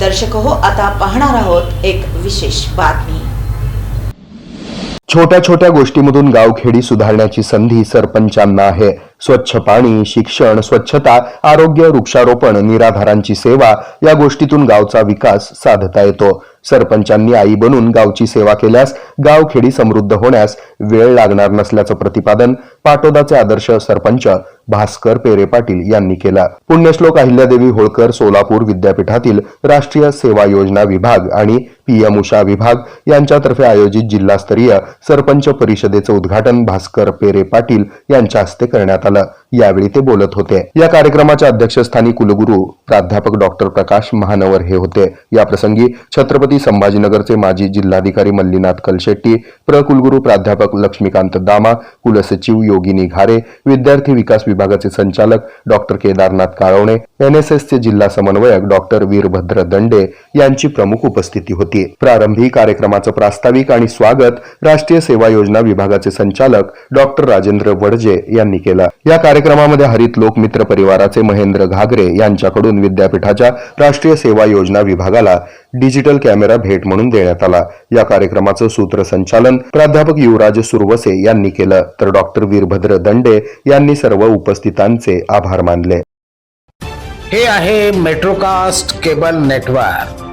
दर्शक हो आता पाहणार आहोत एक विशेष बातमी. छोट्या छोट्या गोष्टीमधून गावखेडी सुधारण्याची संधी सरपंचांना आहे. स्वच्छ पाणी शिक्षण स्वच्छता आरोग्य वृक्षारोपण निराधारांची सेवा या गोष्टीतून गावचा विकास साधता येतो. सरपंचांनी आई बनून गावची सेवा केल्यास गावखेडी समृद्ध होण्यास वेळ लागणार नसल्याचं प्रतिपादन पाटोदाचे आदर्श सरपंच भास्कर पेरे पाटील यांनी केला. पुण्यश्लोक अहिल्यादेवी होळकर सोलापूर विद्यापीठातील राष्ट्रीय सेवा योजना विभाग आणि पीएम उषा विभाग यांच्यातर्फे आयोजित जिल्हास्तरीय सरपंच परिषदेचं उद्घाटन भास्कर पेरे पाटील यांच्या हस्ते करण्यात आलं. झालं यावेळी ते बोलत होते. या कार्यक्रमाच्या अध्यक्षस्थानी कुलगुरू प्राध्यापक डॉक्टर प्रकाश महानवर हे होते. या प्रसंगी छत्रपती संभाजीनगरचे माजी जिल्हाधिकारी मल्लीनाथ कलशेट्टी प्रकुलगुरू प्राध्यापक लक्ष्मीकांत दामा कुलसचिव योगिनी घारे विद्यार्थी विकास विभागाचे संचालक डॉक्टर केदारनाथ काळवणे एनएसएसचे जिल्हा समन्वयक डॉक्टर वीरभद्र दंडे यांची प्रमुख उपस्थिती होती. प्रारंभी कार्यक्रमाचं प्रास्ताविक आणि स्वागत राष्ट्रीय सेवा योजना विभागाचे संचालक डॉक्टर राजेंद्र वडजे यांनी केलं. या कार्यक्रमामध्ये हरित लोक मित्र परिवाराचे महेंद्र घागरे यांच्याकडून विद्यापीठाच्या राष्ट्रीय सेवा योजना विभागाला डिजिटल कॅमेरा भेट म्हणून देण्यात आला. या कार्यक्रमाचं सूत्रसंचालन प्राध्यापक युवराज सुरवसे यांनी केलं. तर डॉक्टर वीरभद्र दंडे यांनी सर्व उपस्थितांचे आभार मानले. हे आहे मेट्रोकास्ट केबल नेटवर्क.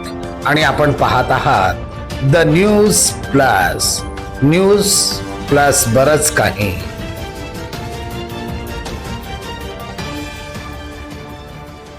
आणि आपण पाहत आहात the news plus. News plus बरच काही.